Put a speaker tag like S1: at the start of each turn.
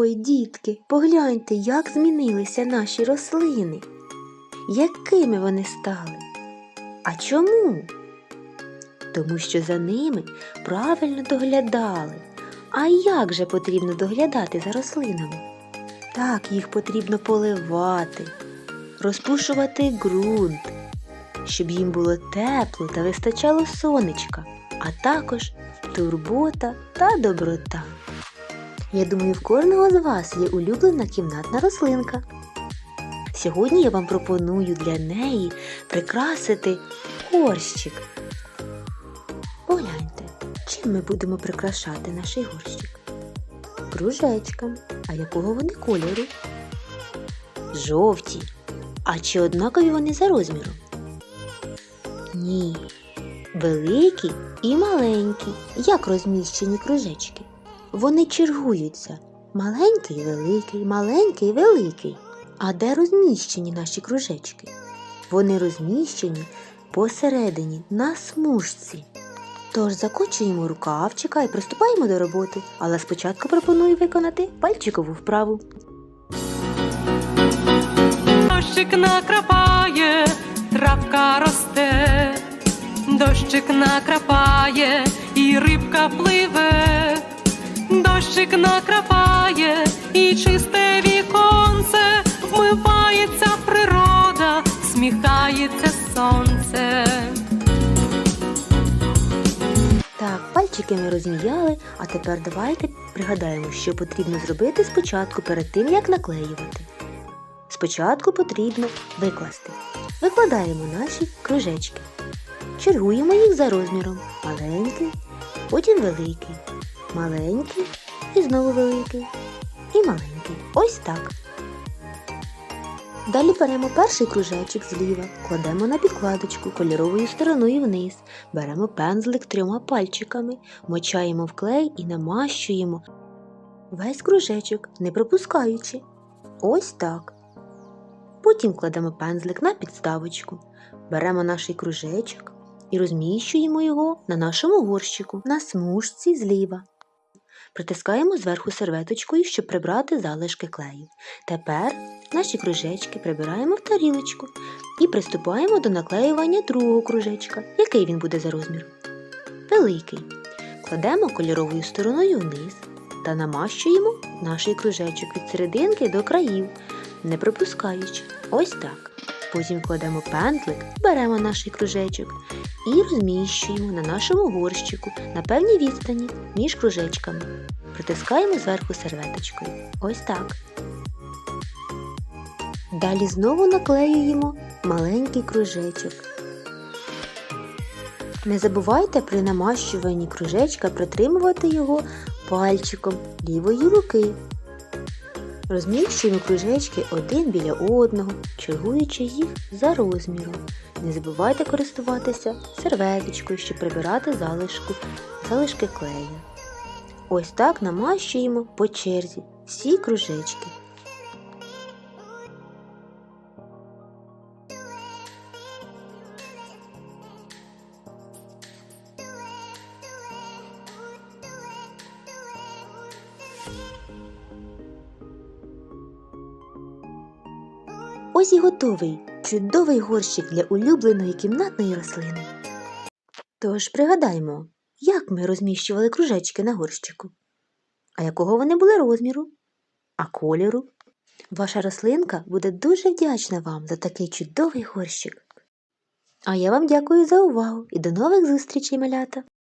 S1: Ой, дітки, погляньте, як змінилися наші рослини. Якими вони стали? А чому? Тому що за ними правильно доглядали. А як же потрібно доглядати за рослинами? Так, їх потрібно поливати, розпушувати ґрунт, щоб їм було тепло та вистачало сонечка, а також турбота та доброта. Я думаю, в кожного з вас є улюблена кімнатна рослинка. Сьогодні я вам пропоную для неї прикрасити горщик. Погляньте, чим ми будемо прикрашати наш горщик? Кружечком. А якого вони кольору? Жовті. А чи однакові вони за розміром? Ні. Великі і маленькі, як розміщені кружечки. Вони чергуються. Маленький, великий, маленький, великий. А де розміщені наші кружечки? Вони розміщені посередині на смужці. Тож закочуємо рукавчика і приступаємо до роботи, але спочатку пропоную виконати пальчикову вправу.
S2: Дощик накрапає, травка росте, дощик накрапає, і рибка пливе, дощик накрапає, і чисте віконце, вмивається природа, сміхається сонце.
S1: Так, пальчики ми розміяли, а тепер давайте пригадаємо, що потрібно зробити спочатку перед тим, як наклеювати. Спочатку потрібно викласти. Викладаємо наші кружечки. Чергуємо їх за розміром. Маленький, потім великий, маленький і знову великий. І маленький. Ось так. Далі беремо перший кружечок зліва, кладемо на підкладочку кольоровою стороною вниз, беремо пензлик трьома пальчиками, мочаємо в клей і намащуємо весь кружечок, не пропускаючи. Ось так. Потім кладемо пензлик на підставочку, беремо наш кружечок і розміщуємо його на нашому горщику на смужці зліва. Притискаємо зверху серветочкою, щоб прибрати залишки клею. Тепер наші кружечки прибираємо в тарілочку і приступаємо до наклеювання другого кружечка. Який він буде за розміром? Великий. Кладемо кольоровою стороною вниз та намащуємо наш кружечок від серединки до країв, не пропускаючи. Ось так. Потім кладемо пензлик, беремо наш кружечок і розміщуємо на нашому горщику на певній відстані між кружечками. Притискаємо зверху серветочкою. Ось так. Далі знову наклеюємо маленький кружечок. Не забувайте при намащуванні кружечка притримувати його пальчиком лівої руки. Розміщуємо кружечки один біля одного, чергуючи їх за розміром. Не забувайте користуватися серветочкою, щоб прибирати залишку, залишки клею. Ось так намащуємо по черзі всі кружечки. Ось і готовий чудовий горщик для улюбленої кімнатної рослини. Тож пригадаймо, як ми розміщували кружечки на горщику, а якого вони були розміру, а кольору. Ваша рослинка буде дуже вдячна вам за такий чудовий горщик. А я вам дякую за увагу і до нових зустрічей, малята!